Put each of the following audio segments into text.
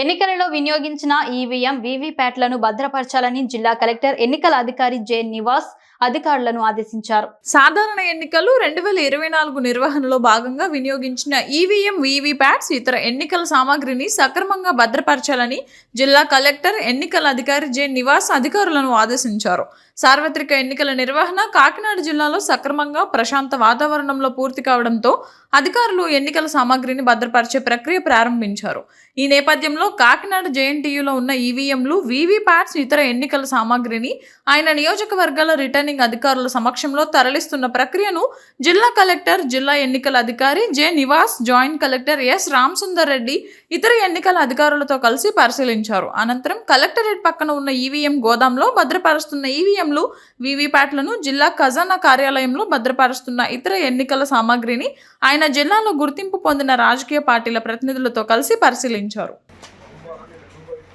ఎన్నికలలో వినియోగించిన ఈవీఎం వీవీప్యాట్లను భద్రపరచాలని జిల్లా కలెక్టర్ ఎన్నికల అధికారి జె నివాస్ అధికారులను ఆదేశించారు. సాధారణ ఎన్నికలు రెండు వేల ఇరవై నాలుగు నిర్వహణలో భాగంగా వినియోగించిన ఈవీఎం వీవీప్యాట్స్ ఇతర ఎన్నికల సామాగ్రిని సక్రమంగా భద్రపరచాలని జిల్లా కలెక్టర్ ఎన్నికల అధికారి జె నివాస్ అధికారులను ఆదేశించారు. సార్వత్రిక ఎన్నికల నిర్వహణ కాకినాడ జిల్లాలో సక్రమంగా ప్రశాంత వాతావరణంలో పూర్తి కావడంతో అధికారులు ఎన్నికల సామాగ్రిని భద్రపరిచే ప్రక్రియ ప్రారంభించారు. ఈ నేపథ్యంలో కాకినాడ జేఎన్టీయూలో ఉన్న ఈవీఎంలు వీవీప్యాట్స్ ఇతర ఎన్నికల సామాగ్రిని ఆయన నియోజకవర్గాల రిటర్నింగ్ అధికారుల సమక్షంలో తరలిస్తున్న ప్రక్రియను జిల్లా కలెక్టర్ జిల్లా ఎన్నికల అధికారి J Nivas joint collector S Ramasundar Reddy ఇతర ఎన్నికల అధికారులతో కలిసి పరిశీలించారు. అనంతరం కలెక్టరేట్ పక్కన ఉన్న ఈవీఎం గోదాంలో భద్రపరుస్తున్న ఈవీఎంలు వీవీప్యాట్లను జిల్లా ఖజానా కార్యాలయంలో భద్రపరుస్తున్న ఇతర ఎన్నికల సామాగ్రిని ఆయన జిల్లాలో గుర్తింపు పొందిన రాజకీయ పార్టీల ప్రతినిధులతో కలిసి పరిశీలించారు.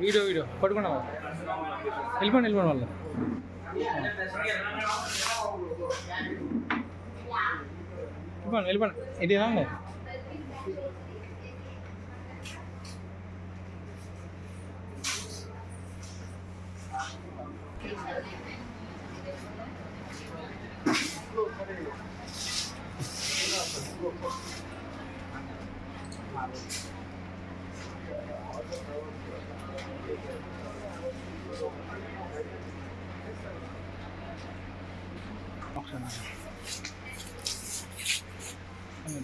వీడియో వీడియో పట్టుకున్నా వెళ్ళిపోండి వెళ్ళిపోండి వాళ్ళు వెళ్ళిపోండి వెళ్ళిపోండి ఇది రాండి Optional. Ano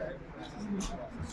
Okay.